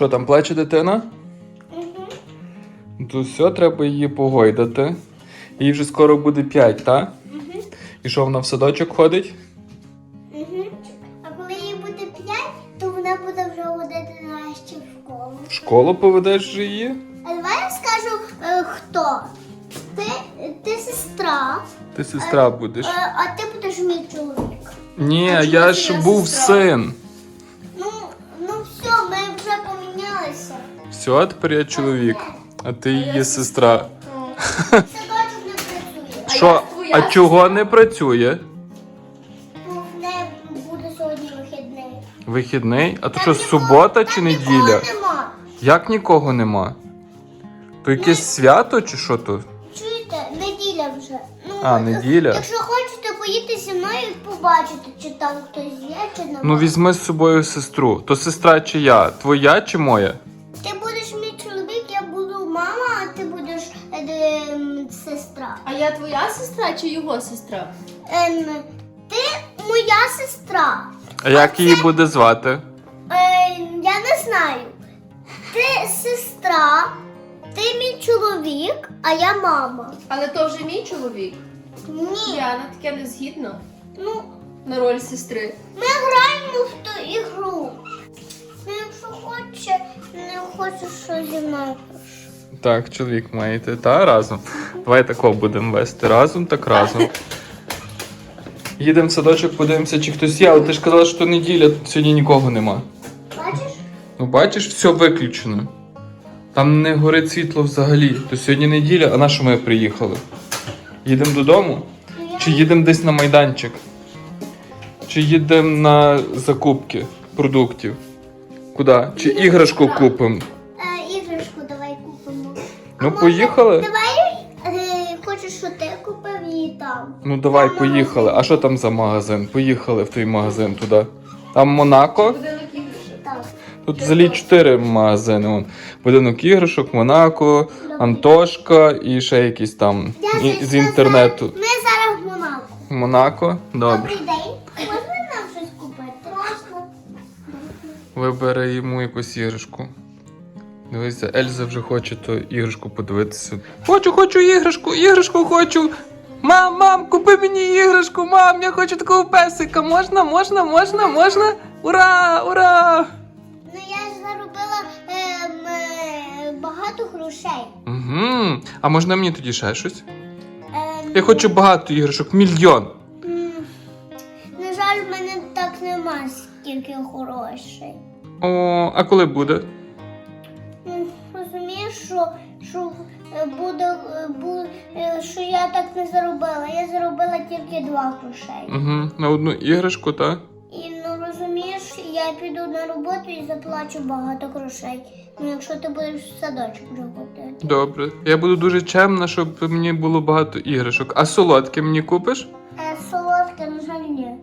Що там, плаче дитина? Угу. То все, треба її погойдати. Їй вже скоро буде 5, так? Угу. І що вона в садочок ходить? Угу. А коли їй буде 5, то вона буде вже ходити нарешті в школу. В школу поведеш же її? А давай я скажу, е, хто. Ти, ти сестра, Ти сестра будеш. е, а ти будеш мій чоловік. Ні, а чому я ти ж був сестра? син. Все, а тепер я чоловік, а ти її сестра. Садочок не працює. А Що? А чого не працює? Бо в неї буде сьогодні вихідний. Вихідний? А то що, субота чи нікого неділя? Нема. Як нікого нема? То якесь свято чи що то? Чуєте, неділя вже. Ну, А, неділя. Якщо хочете поїти зі мною і побачити, чи там хтось є, чи нема. Ну візьми з собою сестру. То сестра чи я? Твоя чи моя? Сестра чи його сестра? Ем, ти моя сестра. А як її буде звати? Е, я не знаю. Ти сестра, ти мій чоловік, а я мама. Але то вже мій чоловік. Ні. Я на таке не згідна Ну, на роль сестри. ми граємо в ту ігру. Ну, якщо хоче, не хоче, що зі мною. Так, чоловік маєте, та разом. Давай тако будемо вести. Разом, так разом. Їдемо в садочок, подивимося, чи хтось є, але ти ж казала, що неділя, сьогодні нікого нема. Бачиш? Ну бачиш, все виключено. Там не горить світло взагалі. То сьогодні неділя, а на що ми приїхали? Їдемо додому? Ну, Чи їдемо десь на майданчик? Чи їдемо на закупки продуктів? Куди? Чи іграшку купимо? Ну, поїхали? Давай е, хочеш, що ти купив її там. Ну давай, Там поїхали. А що там за магазин? Поїхали в той магазин туди. Там Монако. Будинок іграшок. Так. Тут взагалі чотири магазини. Вон. Будинок іграшок, Монако, Антошка і ще якісь там Я і- з інтернету. Ми зараз в Монако. Монако? Добре. Добрий день. Можна нам щось купити? Можна. Вибери йому якусь іграшку. Дивися, Ельза вже хоче ту іграшку подивитися. Хочу, хочу іграшку, іграшку хочу. Мам, мам, купи мені іграшку, мам, я хочу такого песика. Можна, можна, можна, можна? Ура! Ура! Ну я ж заробила ем, е, багато грошей. Угу. А можна мені тоді ще щось? Ем, Я хочу багато іграшок, мільйон. м, На жаль, в мене так нема стільки грошей. О, а коли буде? Що, що е, буде, е, е, що я так не заробила. Я заробила тільки два грошей. Угу. На одну іграшку, так? І ну розумієш, я піду на роботу і заплачу багато грошей. Ну, якщо ти будеш в садочок вже. Добре. Я буду дуже чемна, щоб мені було багато іграшок. А солодке мені купиш? Е, солодке, на жаль, ні.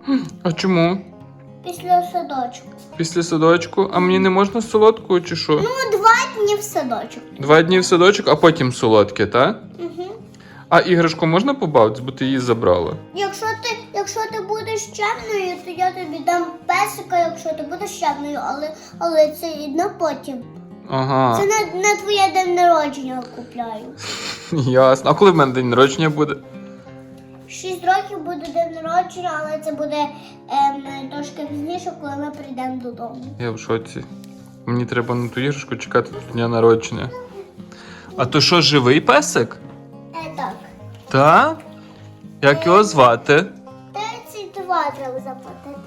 А чому? Після садочку. Після садочку, а мені не можна солодкого чи що? Ну, два дні в садочок. Два дні в садочок, а потім солодке, так? Угу. А іграшку можна побавитись, бо ти її забрала. Якщо ти, якщо ти будеш чемною, то я тобі дам песика, якщо ти будеш чемною, але, але це і на потім. Ага, Це на, на твоє день народження купляю. ясно. А коли в мене день народження буде? Шість років буде день народження, але це буде ем, трошки пізніше, коли ми прийдемо додому. Я в шоці. Мені треба на ту іграшку чекати до дня народження. А то що, живий песик? Е, так. Так? Як його звати? 32 треба заплатити.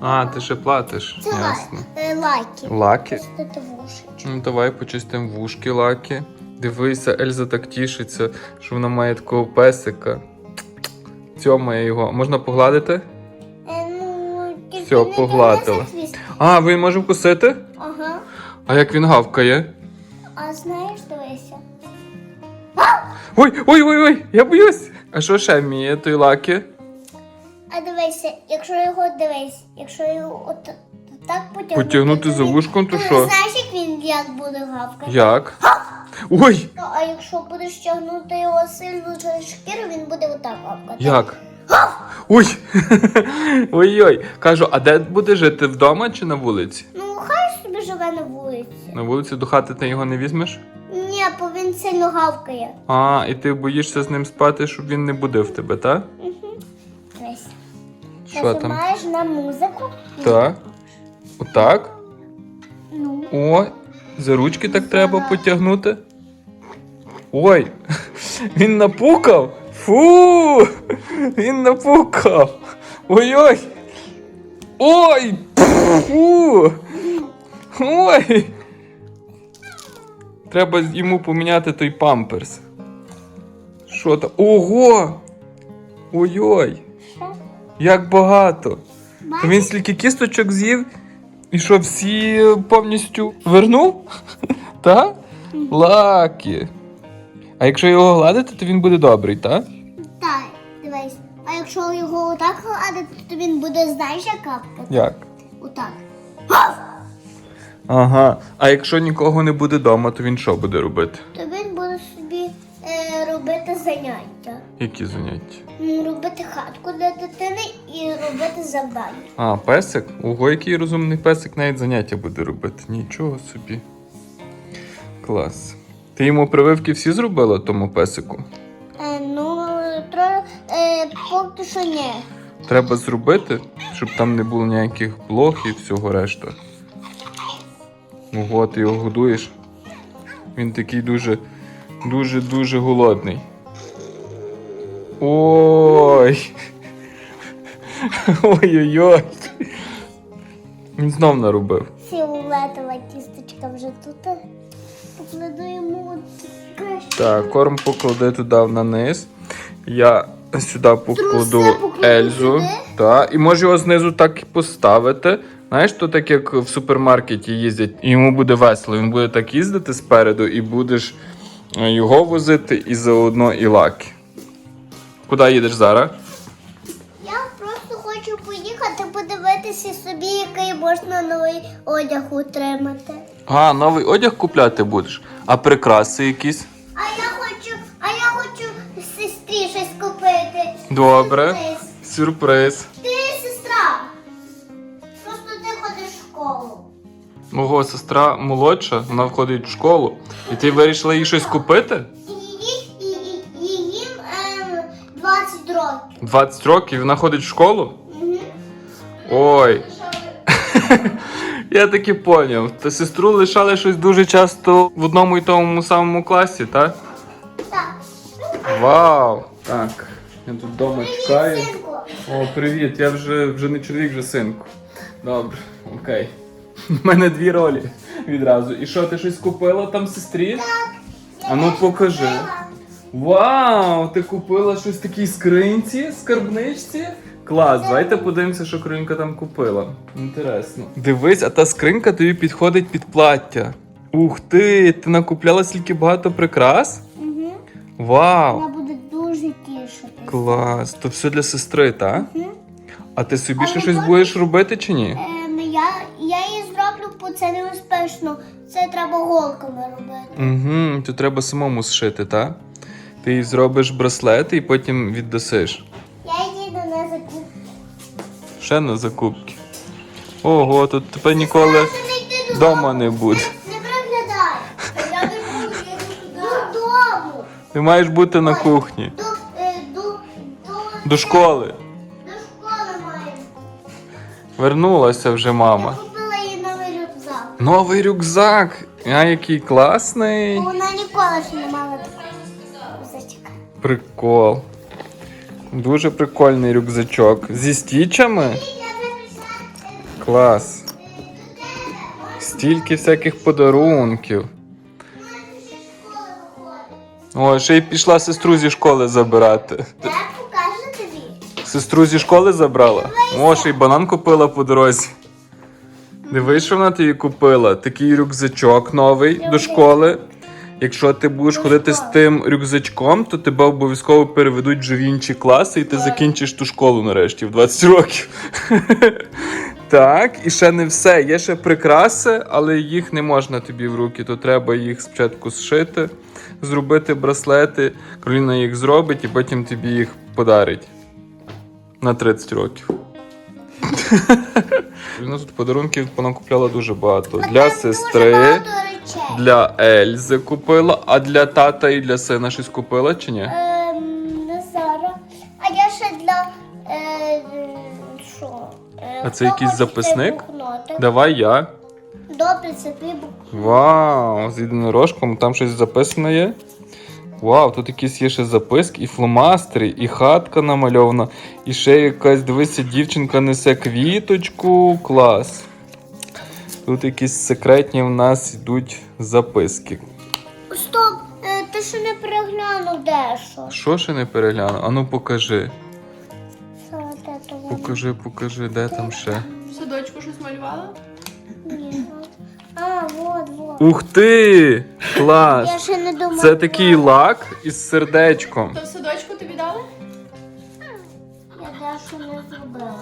А, ти ще платиш. Це Ясно. лай, е, лайки. Лаки? Чистити вушечки. Ну, давай почистимо вушки лаки. Дивися, Ельза так тішиться, що вона має такого песика. Цьомає його. Можна погладити? Е, ну, тільки не погладила. дивися хвіст. А, він може вкусити? Ага. А як він гавкає? А знаєш, дивися. Ой, ой, ой, ой, я боюсь. А що ще вміє той лаки? А дивися, якщо його дивись, якщо його от так потягнути. Потягнути за вушком, то Ти що? Знаєш, як він як буде гавкати? Як? Ой! Ну, а якщо будеш тягнути його сильно через шкіру, він буде отак гавкати. Як? Ой! Ой-ой. Кажу, а де буде жити? Вдома чи на вулиці? Ну, хай собі живе на вулиці. На вулиці до хати ти його не візьмеш? Ні, бо він сильно гавкає. А, і ти боїшся з ним спати, щоб він не будив тебе, так? Дивись. Що там? Нажимаєш на музику. Так. Отак. Ну. О, за ручки так треба потягнути. Ой, він напукав. Фу! Він напукав. Ой-ой. Ой! Фу! Ой! Треба йому поміняти той памперс. Що там? Ого! Ой-ой! Як багато! Він стільки кісточок з'їв, і що всі повністю вернув? Та? Лакі. А якщо його гладити, то він буде добрий, так? Так, дивись. А якщо його отак гладити, то він буде, знаєш, як капкати? Як? Отак. Ага. А якщо нікого не буде вдома, то він що буде робити? То він буде собі е, робити заняття. Які заняття? Робити хатку для дитини і робити завдання. А, песик? Ого, який розумний песик навіть заняття буде робити. Нічого собі. Клас. Ти йому прививки всі зробила тому песику? Е, ну, тро, е, поки що ні. Треба зробити, щоб там не було ніяких блох і всього решта. Ого, ти його годуєш. Він такий дуже, дуже, дуже голодний. Ой. Ой-ой-ой. Він знов наробив. Фіолетова тісточка вже тут. Покладу йому. Так, корм поклади туди на низ. Я сюди покладу Ельзу. сюди? Так, і можу його знизу так і поставити. Знаєш, то так як в супермаркеті їздять, і йому буде весело. Він буде так їздити спереду, і будеш його возити і заодно і лаки. Куди їдеш зараз? Я просто хочу поїхати подивитися собі, який можна новий одяг утримати. А, новий одяг купляти будеш. А прикраси якісь? А я хочу, а я хочу сестрі щось купити. Добре. Сюрприз. Сюрприз. Ти сестра. Просто ти ходиш в школу. Мого сестра молодша, вона входить в школу. І ти вирішила їй щось купити? 20 років вона ходить в школу? Угу. Ой. Я таки поняв. Та сестру лишали щось дуже часто в одному і тому самому класі, так? Так. Вау! Так, я тут вдома чекаю. Синку. О, привіт, я вже, вже не чоловік, вже синку. Добре, окей. У мене дві ролі відразу. І що, ти щось купила там сестрі? А ну покажи. Вау! Ти купила щось в такій скринці, скарбничці? Клас, давайте подивимося, що Кринка там купила. Інтересно. Дивись, а та скринька тобі підходить під плаття. Ух ти! Ти накупляла стільки багато прикрас? Угу. Вау! Вона буде дуже тішити. Клас! То все для сестри, так? Угу. А ти собі ще Але щось потім- будеш робити чи ні? Ем, я, я її зроблю, бо це небезпечно. Це треба голками робити. Угу, то треба самому зшити, так? Ти зробиш браслет і потім віддасиш. Я їду на закупку. Ще на закупки. Ого, тут тебе ніколи вдома не буде. Не приглядай. Я не буду, я йду додому. Ти маєш бути на кухні. До, е, до, до, До школи. До школи маю. Вернулася вже Я мама. купила їй новий рюкзак. Новий рюкзак. А який класний. Вона ніколи ще не мала. Прикол. Дуже прикольний рюкзачок. Зі стічами. Клас. Стільки всяких подарунків. О, ще й пішла сестру зі школи забирати. Я покажу тобі. Сестру зі школи забрала? О, ще й банан купила по дорозі. Дивись, що вона тобі купила. Такий рюкзачок новий до школи. Якщо ти будеш ходити з тим рюкзачком, то тебе обов'язково переведуть вже в інші класи, і ти закінчиш ту школу нарешті в 20 років. Так, і ще не все. Є ще прикраси, але їх не можна тобі в руки, то треба їх спочатку зшити, зробити браслети. Кароліна їх зробить і потім тобі їх подарить. На 30 років. Ну тут подарунків вона купляла дуже багато. Для сестри. Для Ельзи купила, а для тата і для сина щось купила чи ні? Ем, не зараз. А я ще для. Е, що? Е, А це хто якийсь хоче записник? блокнотик? Давай я. Добре, це твій бук. Вау, з єдинорожком там щось записано є. Вау, тут якісь є ще записки, і фломастери, і хатка намальована, і ще якась, дивися, дівчинка несе квіточку. Клас. Тут якісь секретні в нас йдуть записки. Стоп, е, ти ще не переглянув дещо. Що ще не перегляну? Ану покажи. Покажи, покажи, де там ще. В садочку щось малювала? Ні. А, вот, вот. Ух ти! Клас! Я ще не думала. Це такий лак із сердечком. То в садочку тобі дали? Я дещо не зробила.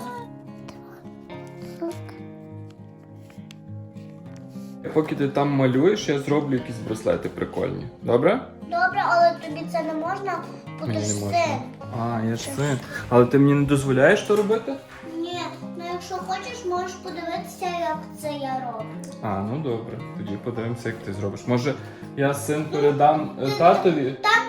Поки ти там малюєш, я зроблю якісь браслети прикольні. Добре? Добре, але тобі це не можна, бо ти Мені ж не син. А, я ж син. Але ти мені не дозволяєш то робити? Ні, ну якщо хочеш, можеш подивитися, як це я роблю. А, ну добре. Тоді подивимося, як ти зробиш. Може, я син передам е, татові? Там,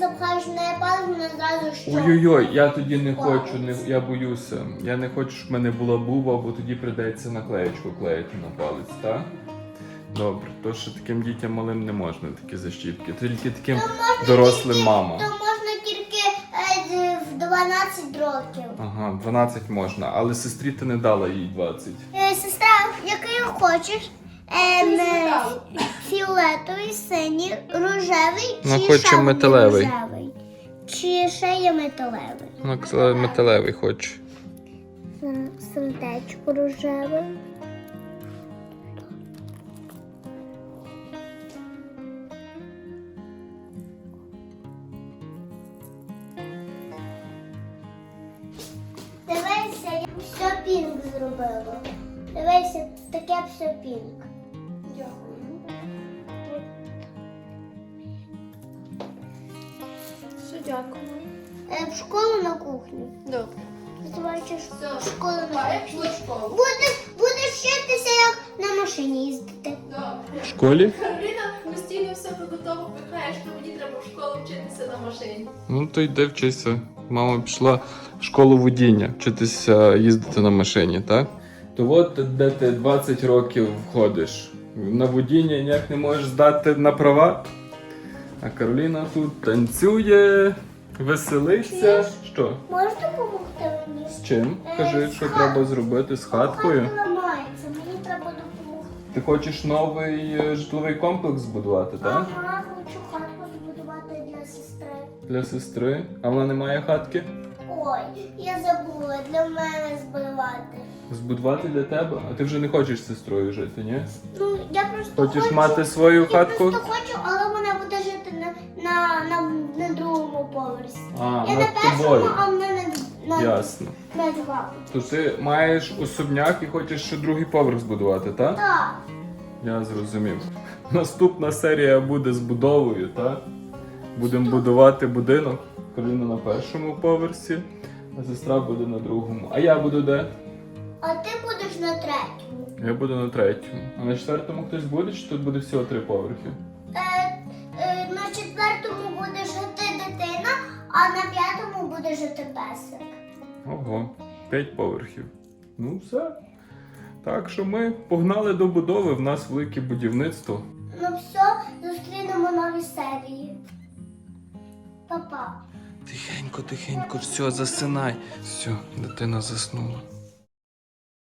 запхаєш неї палець, вона зразу що. Ой-ой-ой, я тоді не хочу, не, я боюся. Я не хочу, щоб в мене була буба, бо тоді прийдеться наклеєчку клеїти на палець, так? Добре, то що таким дітям малим не можна такі защіпки, тільки таким дорослим мамам. То можна тільки е, в 12 років. Ага, 12 можна, але сестрі ти не дала їй 20. Е, сестра, який хочеш? Ем, е, фіолетовий, синій, рожевий Вона чи хоче ще металевий. рожевий? Чи ще є металевий? Ну, казала, металевий хоче. Сердечко рожеве. Дивися, я все пінк зробила. Дивися, таке все пінк. В школу на кухню. Добре. Ти бачиш Все. в школу на А я кухню. пішла в школу. Будеш, будеш вчитися, як на машині їздити. Добре. В школі? Кароліна постійно все до того пихає, що мені треба в школу вчитися на машині. Ну то йди вчися. Мама пішла в школу водіння, вчитися їздити на машині, так? То от де ти 20 років входиш. На водіння ніяк не можеш здати на права. А Кароліна тут танцює, веселиться. Що? Можеш допомогти мені? З чим? Е, Кажи, з що хат- треба зробити з хаткою. Хатка ламається, мені треба допомогти. Ти хочеш новий е, житловий комплекс збудувати, так? Ага, хочу хатку збудувати для сестри. Для сестри. А вона не має хатки? Ой, я забула для мене збудувати. Збудувати для тебе? А ти вже не хочеш з сестрою жити, ні? Ну, я просто Хочеш хочу, мати свою я хатку? просто хочу, але А, я на над першому, а вона на, на, Ясно. на два. То ти маєш особняк і хочеш ще другий поверх збудувати, так? Так. Я зрозумів. Наступна серія буде з будовою, так? Будемо будувати будинок. Кароліна на першому поверсі, а сестра буде на другому. А я буду де? А ти будеш на третьому. Я буду на третьому. А на четвертому хтось буде, чи тут буде всього три поверхи? Е, а на п'ятому буде жити песик. Ого, п'ять поверхів. Ну все. Так що ми погнали до будови, в нас велике будівництво. Ну все, зустрінемо нові серії. Па-па. Тихенько, тихенько, все, засинай. Все, дитина заснула.